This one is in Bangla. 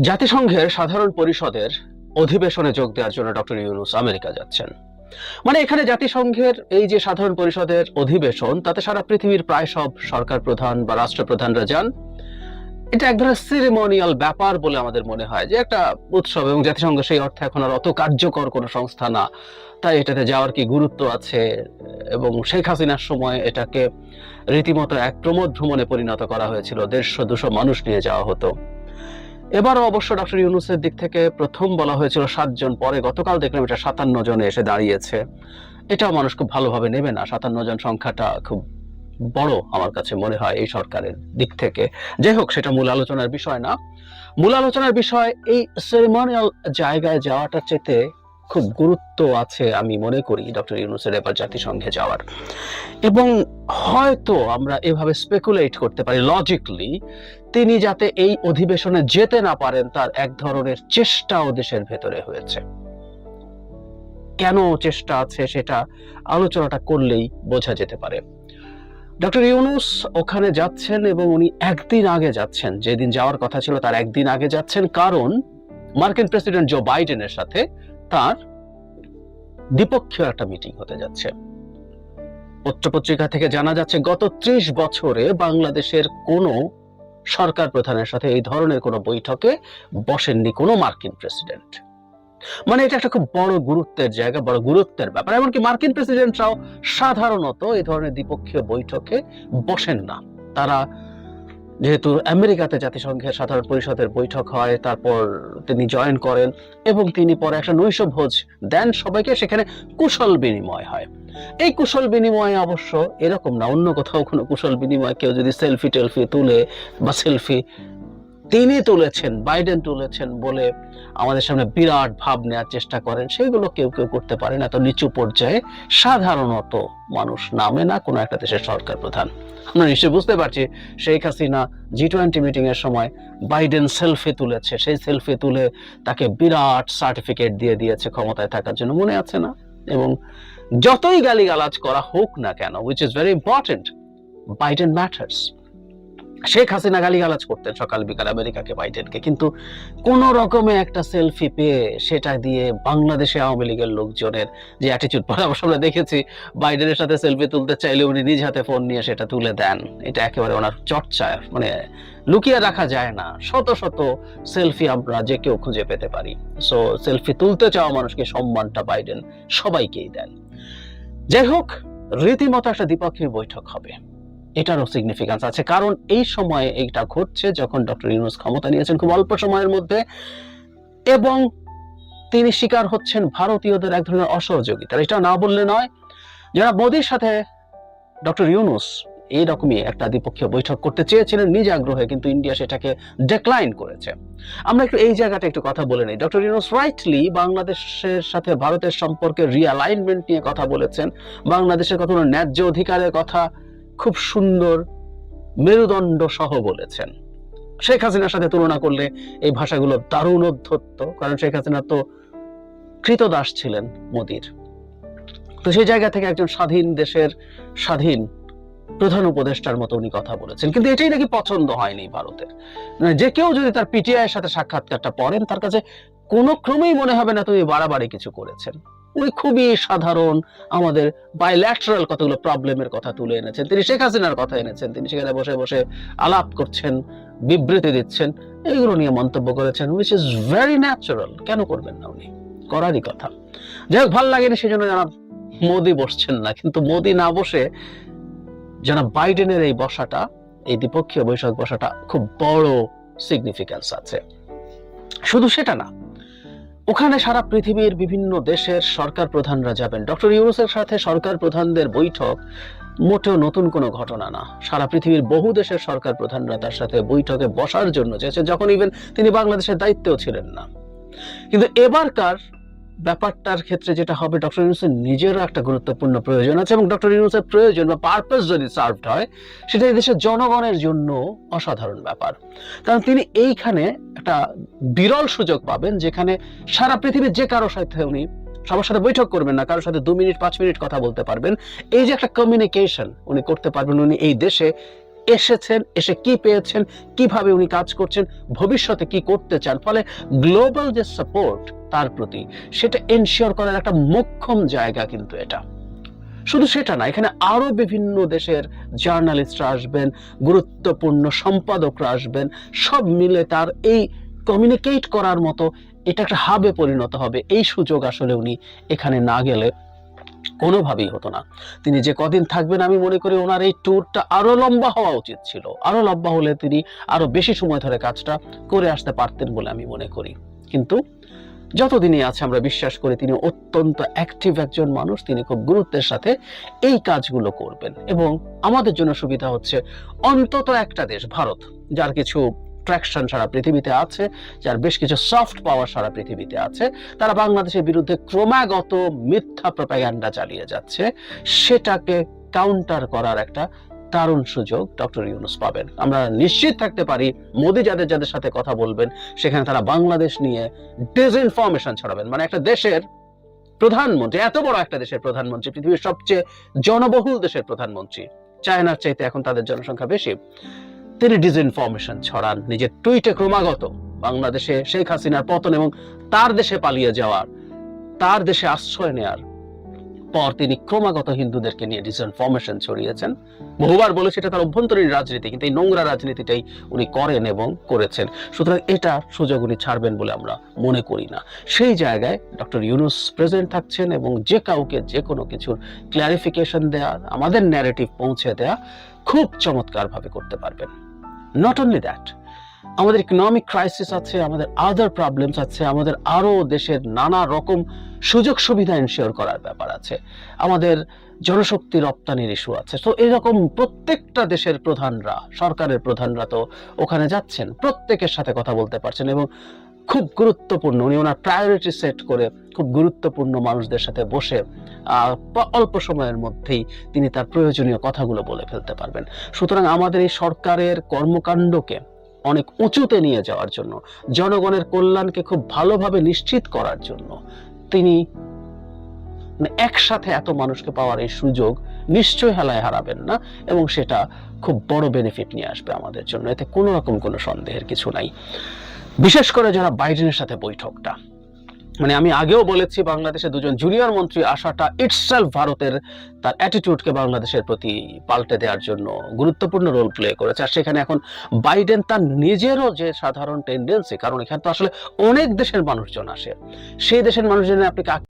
জাতিসংঘের সাধারণ পরিষদের অধিবেশনে যোগ দেওয়ার জন্য ডক্টর ইউনুস আমেরিকা যাচ্ছেন। মানে এখানে জাতিসংঘের এই যে সাধারণ পরিষদের অধিবেশন, তাতে সারা পৃথিবীর প্রায় সব সরকার প্রধান বা রাষ্ট্রপ্রধানরা যান। এটা এক ধরনের সিরিমোনিয়াল ব্যাপার বলে আমাদের মনে হয় যে একটা উৎসব এবং জাতিসংঘ সেই অর্থে এখন আর অত কার্যকর কোনো সংস্থা না। তাই এটাতে যাওয়ার কি গুরুত্ব আছে? এবং শেখ হাসিনার সময় এটাকে রীতিমতো এক প্রমোদ ভ্রমণে পরিণত করা হয়েছিল। দেড়শো দুশো মানুষ নিয়ে যাওয়া হতো। এবারও অবশ্য ডক্টর ইউনুসের দিক থেকে প্রথম বলা হয়েছিল সাতজন পরে। গতকাল দেখলাম এটা সাতান্ন জনে এসে দাঁড়িয়েছে। এটাও মানুষ খুব ভালোভাবে নেবে না। সাতান্ন জন সংখ্যাটা খুব বড় আমার কাছে মনে হয় এই সরকারের দিক থেকে। যাই হোক, সেটা মূল আলোচনার বিষয় না। মূল আলোচনার বিষয়, এই সেরিমনিয়াল জায়গায় যাওয়াটা চেতে খুব গুরুত্ব আছে আমি মনে করি ডক্টর ইউনুসের এবার জাতিসংঘে যাওয়ার। এবং হয়তো আমরা এভাবে স্পেকুলেট করতে পারি লজিকলি তিনি যাতে এই অধিবেশনে যেতে না পারেন তার এক ধরনের চেষ্টাও দেশের ভেতরে হয়েছে। কেন চেষ্টা আছে সেটা আলোচনাটা করলেই বোঝা যেতে পারে। ডক্টর ইউনুস ওখানে যাচ্ছেন এবং উনি একদিন আগে যাচ্ছেন। যেদিন যাওয়ার কথা ছিল তার একদিন আগে যাচ্ছেন। কারণ মার্কিন প্রেসিডেন্ট জো বাইডেনের সাথে তার দ্বিপক্ষীয় একটা মিটিং হতে যাচ্ছে। পত্রপত্রিকা থেকে জানা যাচ্ছে, গত ত্রিশ বছরে বাংলাদেশের কোনো সরকার প্রধানের সাথে এই ধরনের কোনো বৈঠকে বসেননি কোনো মার্কিন প্রেসিডেন্ট। মানে এটা একটা খুব বড় গুরুত্বের জায়গা, বড় গুরুত্বের ব্যাপার। এমনকি মার্কিন প্রেসিডেন্টরাও সাধারণত এই ধরনের দ্বিপক্ষীয় বৈঠকে বসেন না। তারা যেহেতু আমেরিকাতে জাতিসংঘের সাধারণ পরিষদের বৈঠক হয়, তারপর তিনি জয়েন করেন এবং তিনি পরে একটা নৈশ ভোজ দেন সবাইকে, সেখানে কুশল বিনিময় হয়। এই কুশল বিনিময়ে অবশ্য এরকম না, অন্য কোথাও কোনো কুশল বিনিময় কেউ যদি সেলফি টেলফি তুলে বা সেলফি তিনি তুলেছেন বাইডেন তুলেছেন বলে আমাদের সামনে বিরাট ভাব নেওয়ার চেষ্টা করেন। সেগুলো কেউ কেউ করতে পারেন, এত নিচু পর্যায়ে সাধারণত মানুষ নামে না, কোনো একটা দেশের সরকার প্রধান। আমরা নিশ্চয়ই বুঝতে পারছি, Sheikh Hasina G twenty meeting এর সময় বাইডেন সেলফি তুলেছে। সেই সেলফি তুলে তাকে বিরাট সার্টিফিকেট দিয়ে দিয়েছে ক্ষমতায় থাকার জন্য। মনে আছে না? এবং যতই গালিগালাজ করা হোক না কেন which is very important Biden matters Sheikh Hasina গালিগালাজ করতেন সকাল বিকাল আমেরিকাকে, বাইডেনকে। কিন্তু কোন রকমে একটা সেলফি পেয়ে সেটা দিয়ে বাংলাদেশে আওয়ামী লীগের লোকজনের যে অ্যাটিচিউড পরামর্শ আমরা দেখেছি বাইডেনের সাথে সেলফি তুলতে চাইলে উনি নিজ হাতে ফোন নিয়ে সেটা তুলে দেন। এটা একেবারে ওনার চর্চা মানে লুকিয়ে রাখা যায় না। শত শত সেলফি আমরা যে কেউ খুঁজে পেতে পারি। সো সেলফি তুলতে চাওয়া মানুষকে সম্মানটা বাইডেন সবাইকেই দেন। যাই হোক, রীতিমতো একটা দ্বিপক্ষীয় বৈঠক হবে। এটারও সিগনিফিকেন্স আছে। কারণ এই সময়ে এইটা ঘটছে যখন ডক্টর ইউনুস ক্ষমতা নিয়েছেন খুব অল্প সময়ের মধ্যে এবং তিনি শিকার হচ্ছেন ভারতীয়দের এক ধরনের অসহযোগিতার এটা না বললে নয়, যারা মোদির সাথে ডক্টর ইউনুস এইরকমই একটা দ্বিপক্ষীয় বৈঠক করতে চেয়েছিলেন, নিজ আগ্রহে কিন্তু ইন্ডিয়া সেটাকে ডেক্লাইন করেছে। আমরা একটু এই জায়গাটা একটু কথা বলে নিই। ডক্টর ইউনুস রাইটলি বাংলাদেশের সাথে ভারতের সম্পর্কে রিঅ্যালাইনমেন্ট নিয়ে কথা বলেছেন। বাংলাদেশের কত ন্যায্য অধিকারের কথা খুব সুন্দর মেরুদণ্ড সহ বলেছেন। শেখ হাসিনার সাথে তুলনা করলে এই ভাষাগুলো দারুণ অধ্যত্ত, কারণ শেখ হাসিনা তো কৃতদাস ছিলেন মোদির। তো সেই জায়গা থেকে একজন স্বাধীন দেশের স্বাধীন প্রধান উপদেষ্টার মতো উনি কথা বলেছেন। কিন্তু এটাই নাকি পছন্দ হয়নি ভারতের। মানে যে কেউ যদি তার পিটিআই এর সাথে সাক্ষাৎকারটা পড়েন, তার কাছে কোনো ক্রমেই মনে হবে না তুমি বাড়াবাড়ি কিছু করেছেন। খুবই সাধারণ আমাদের বাইল্যাটারাল কতগুলো প্রবলেমের কথা তুলে এনেছেন। তিনি শেখ হাসিনার কথা এনেছেন। তিনি সেখানে বসে বসে আলাপ করছেন, বিবৃতি দিচ্ছেন, এইগুলো নিয়ে মন্তব্য করেছেন উইচ ইজ ভেরি ন্যাচারাল কেন করবেন না উনি? করারই কথা। যাই হোক, ভালো লাগেনি সেজন্য জানাব মোদি বসছেন না। কিন্তু মোদি না বসে জানাব বাইডেনের এই বসাটা, এই দ্বিপক্ষীয় বৈঠক বসাটা খুব বড় সিগনিফিক্যান্স আছে। শুধু সেটা না ওখানে সারা পৃথিবীর বিভিন্ন দেশের সরকার প্রধানরা যাবেন। ডক্টর ইউনুসের সাথে সরকার প্রধানদের বৈঠক মোটেও নতুন কোনো ঘটনা না। সারা পৃথিবীর বহু দেশের সরকার প্রধানরা তার সাথে বৈঠকে বসার জন্য চেয়েছে যখন ইভেন তিনি বাংলাদেশের দায়িত্বেও ছিলেন না। কিন্তু এবারকার ব্যাপারটার ক্ষেত্রে যেটা হবে, ডক্টর ইউনুসের নিজেরও একটা গুরুত্বপূর্ণ প্রয়োজন আছে এবং ডক্টর ইউনুসের প্রয়োজন বা পারপাস যদি সার্ভড হয়, সেটা দেশের জনগণের জন্য অসাধারণ ব্যাপার। কারণ তিনি এইখানে একটা বিরল সুযোগ পাবেন যেখানে সারা পৃথিবীর যে কারোর সাথে উনি সবার সাথে বৈঠক করবেন না, কারোর সাথে দু মিনিট, পাঁচ মিনিট কথা বলতে পারবেন। এই যে একটা কমিউনিকেশন উনি করতে পারবেন উনি এই দেশে এসেছেন, এসে কি পেয়েছেন, কীভাবে উনি কাজ করছেন, ভবিষ্যতে কি করতে চান? ফলে গ্লোবাল যে সাপোর্ট, তার প্রতি সেটা এনশিওর করার একটা মোক্ষম জায়গা কিন্তু এটা। শুধু সেটা না, এখানে আরও বিভিন্ন দেশের জার্নালিস্টরা আসবেন, গুরুত্বপূর্ণ সম্পাদকরা আসবেন, সব মিলে তার এই কমিউনিকেট করার মতো এটা একটা হাবে পরিণত হবে। এই সুযোগ আসলে উনি এখানে না গেলে কোনোভাবেই হতো না। তিনি যে কদিন থাকবেন আমি মনে করি ওনার এই ট্যুরটা আরও লম্বা হওয়া উচিত ছিল। আরও লম্বা হলে তিনি আরও বেশি সময় ধরে কাজটা করে আসতে পারতেন বলে আমি মনে করি। কিন্তু যতদিনই আছে আমরা বিশ্বাস করি তিনি অত্যন্ত অ্যাক্টিভ একজন মানুষ, তিনি খুব গুরুত্বের সাথে এই কাজগুলো করবেন। এবং আমাদের জন্য সুবিধা হচ্ছে অন্তত একটা দেশ, ভারত, যার কিছু ট্র্যাকশন সারা পৃথিবীতে আছে, যার বেশ কিছু সফট পাওয়ার সারা পৃথিবীতে আছে। তারা বাংলাদেশের বিরুদ্ধে ক্রমাগত মিথ্যা প্রপাগান্ডা চালিয়ে যাচ্ছে। সেটাকে কাউন্টার করার একটা দারুণ সুযোগ ডক্টর ইউনুস পাবেন। আমরা নিশ্চিত থাকতে পারি, মোদি যাদের যাদের সাথে কথা বলবেন, সেখানে তারা বাংলাদেশ নিয়ে ডিসইনফরমেশন ছড়াবেন। মানে একটা দেশের প্রধানমন্ত্রী, এত বড় একটা দেশের প্রধানমন্ত্রী, পৃথিবীর সবচেয়ে জনবহুল দেশের প্রধানমন্ত্রী, চায়নার চাইতে এখন তাদের জনসংখ্যা বেশি। তিনি ডিসইনফরমেশন ছড়ান, নিজের টুইটে ক্রমাগত বাংলাদেশে শেখ হাসিনার পতন এবং তার দেশে পালিয়ে যাওয়ার, তার দেশে আশ্রয় নেয়ার পর তিনি ক্রমাগত হিন্দুদেরকে নিয়ে ডিসইনফরমেশন ছড়িয়েছেন। বহুবার বলেছে এটা তার অভ্যন্তরীণ রাজনীতি, কিন্তু এই নোংরা রাজনীতিটাই উনি করেন এবং করেছেন। সুতরাং এটা সুযোগ উনি ছাড়বেন বলে আমরা মনে করি না। সেই জায়গায় ডক্টর ইউনুস প্রেজেন্ট থাকছেন এবং যে কাউকে যে কোনো কিছুর ক্লারিফিকেশন দেয়া, আমাদের ন্যারেটিভ পৌঁছে দেয়া খুব চমৎকারভাবে করতে পারবেন। নট অনলি দ্যাট আমাদের ইকোনমিক ক্রাইসিস আছে, আমাদের আদার প্রবলেমস আছে, আমাদের আরও দেশের নানা রকম সুযোগ সুবিধা এনশিওর করার ব্যাপার আছে। আমাদের জনশক্তি রপ্তানির ইস্যু আছে। তো এরকম প্রত্যেকটা দেশের প্রধানরা, সরকারের প্রধানরা তো ওখানে যাচ্ছেন, প্রত্যেকের সাথে কথা বলতে পারছেন এবং খুব গুরুত্বপূর্ণ, উনি ওনার প্রায়োরিটি সেট করে খুব গুরুত্বপূর্ণ মানুষদের সাথে বসে অল্প সময়ের মধ্যেই তিনি তার প্রয়োজনীয় কথাগুলো বলে ফেলতে পারবেন। সুতরাং আমাদের এই সরকারের কর্মকাণ্ডকে অনেক উঁচুতে নিয়ে যাওয়ার জন্য, জনগণের কল্যাণকে খুব ভালোভাবে নিশ্চিত করার জন্য তিনি মানে একসাথে এত মানুষকে পাওয়ার এই সুযোগ নিশ্চয়ই হেলায় হারাবেন না এবং সেটা খুব বড় বেনিফিট নিয়ে আসবে আমাদের জন্য। এতে কোনো রকম কোনো সন্দেহের কিছু নাই। বিশেষ করে যারা বাইডেনের সাথে বৈঠকটা। মানে আমি আগেও বলেছি বাংলাদেশে দুজন জুনিয়র মন্ত্রী আসাটা ইটসেলফ ভারতের তার অ্যাটিটিউডকে বাংলাদেশের প্রতি পাল্টে দেওয়ার জন্য গুরুত্বপূর্ণ রোল প্লে করেছে। আর সেখানে এখন বাইডেন তার নিজেরও যে সাধারণ টেন্ডেন্সি কারণ এখানে তো আসলে অনেক দেশের মানুষজন আসে। সেই দেশের মানুষজনের আপনি